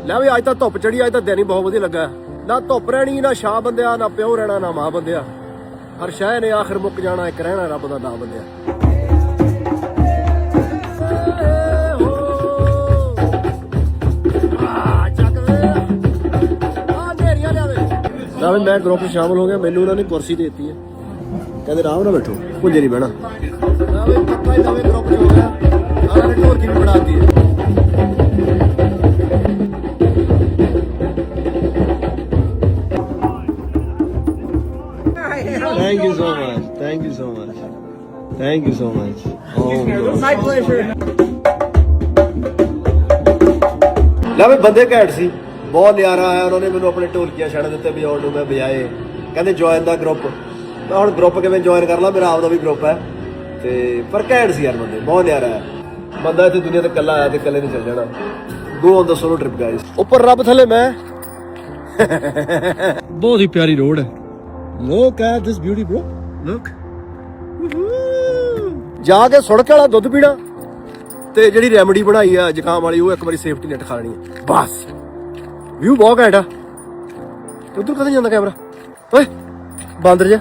ਲੈ ਵੀ ਅੱਜ ਤਾਂ ਧੁੱਪ ਚੜੀ ਅੱਜ ਤਾਂ ਦਿਨ ਹੀ ਬਹੁਤ ਵਧੀਆ ਲੱਗਾ। ਨਾ ਧੁੱਪ ਰਹਿਣੀ, ਨਾ ਛਾਂ ਬੰਦਿਆ, ਨਾ ਪਿਓ ਰਹਿਣਾ, ਨਾ ਮਾਂ ਬੰਦਿਆ। ਹਰ ਸ਼ੈ ਨੇ ਆਖਰ ਮੁੱਕ ਜਾਣਾ, ਇੱਕ ਰਹਿਣਾ ਰੱਬ ਦਾ ਨਾਮ ਬੰਦਿਆ। ਨਾ ਮੈਂ ਗਰੁੱਪ 'ਚ ਸ਼ਾਮਲ ਹੋ ਗਿਆ, ਮੈਨੂੰ ਉਹਨਾਂ ਨੇ ਕੁਰਸੀ ਦੇ ਦਿੱਤੀ ਹੈ। ਕਹਿੰਦੇ ਆਰਾਮ ਨਾਲ ਬੈਠੋ, ਭੁੰਜੇ ਨਹੀਂ ਬਹਿਣਾ। ਨਾ ਪੱਕਾ ਹੀ ਨਵੇਂ ਗਰੁੱਪ 'ਚ ਹੋ ਗਿਆ। Thank you so much. Thank you so much. Thank you so much. Oh, My pleasure. ਲੈ ਵੀ ਬੰਦੇ ਘੈਂਟ ਸੀ। ਬਹੁਤ ਨਿਆਰਾ ਆਇਆ। ਉਹਨਾਂ ਨੇ ਮੈਨੂੰ ਆਪਣੇ ਢੋਲਕੀਆਂ ਛੱਡ ਦਿੱਤੇ ਵਜਾਉਣ ਨੂੰ ਮੈਂ ਵਜਾਏ। ਕਹਿੰਦੇ ਜੁਆਇਨ ਦਾ ਗਰੁੱਪ ਮੈਂ ਹੁਣ ਗਰੁੱਪ ਕਿਵੇਂ ਜੁਆਇਨ ਕਰ ਲਾਂ? ਮੇਰਾ ਆਪਦਾ ਵੀ ਗਰੁੱਪ ਹੈ। ਤੇ ਪਰ ਘੈਂਟ ਸੀ ਯਾਰ ਬੰਦੇ। ਬਹੁਤ ਨਿਆਰਾ ਹੈ। ਬੰਦਾ ਇੱਥੇ ਦੁਨੀਆ ਤੇ ਇਕੱਲਾ ਆਇਆ ਤੇ ਇਕੱਲੇ ਨਹੀਂ ਚੱਲ ਜਾਣਾ। Go on the solo trip guys ਉੱਪਰ ਰੱਬ ਥੱਲੇ ਮੈਂ। ਬਹੁਤ ਹੀ ਪਿਆਰੀ ਰੋਡ ਹੈ। ਲੋਕ ਐਟ ਦਿਸ ਬਿਊਟੀ ਬ੍ਰੋ ਲੁੱਕ ਜਾ ਕੇ ਸੁੜਕ ਵਾਲਾ ਦੁੱਧ ਪੀਣਾ। ਤੇ ਜਿਹੜੀ ਰੈਮਡੀ ਬਣਾਈ ਆ ਜ਼ੁਕਾਮ ਵਾਲੀ ਉਹ ਇੱਕ ਵਾਰੀ ਸੇਫਟੀ ਨੈਟ ਖਾ ਲੈਣੀ ਹੈ ਬਸ। ਵਿਊ ਬਹੁਤ ਘੈਂਟ ਆ। ਉਧਰ ਕਦੇ ਜਾਂਦਾ ਕੈਮਰਾ? ਓਏ ਬਾਂਦਰ ਜਾ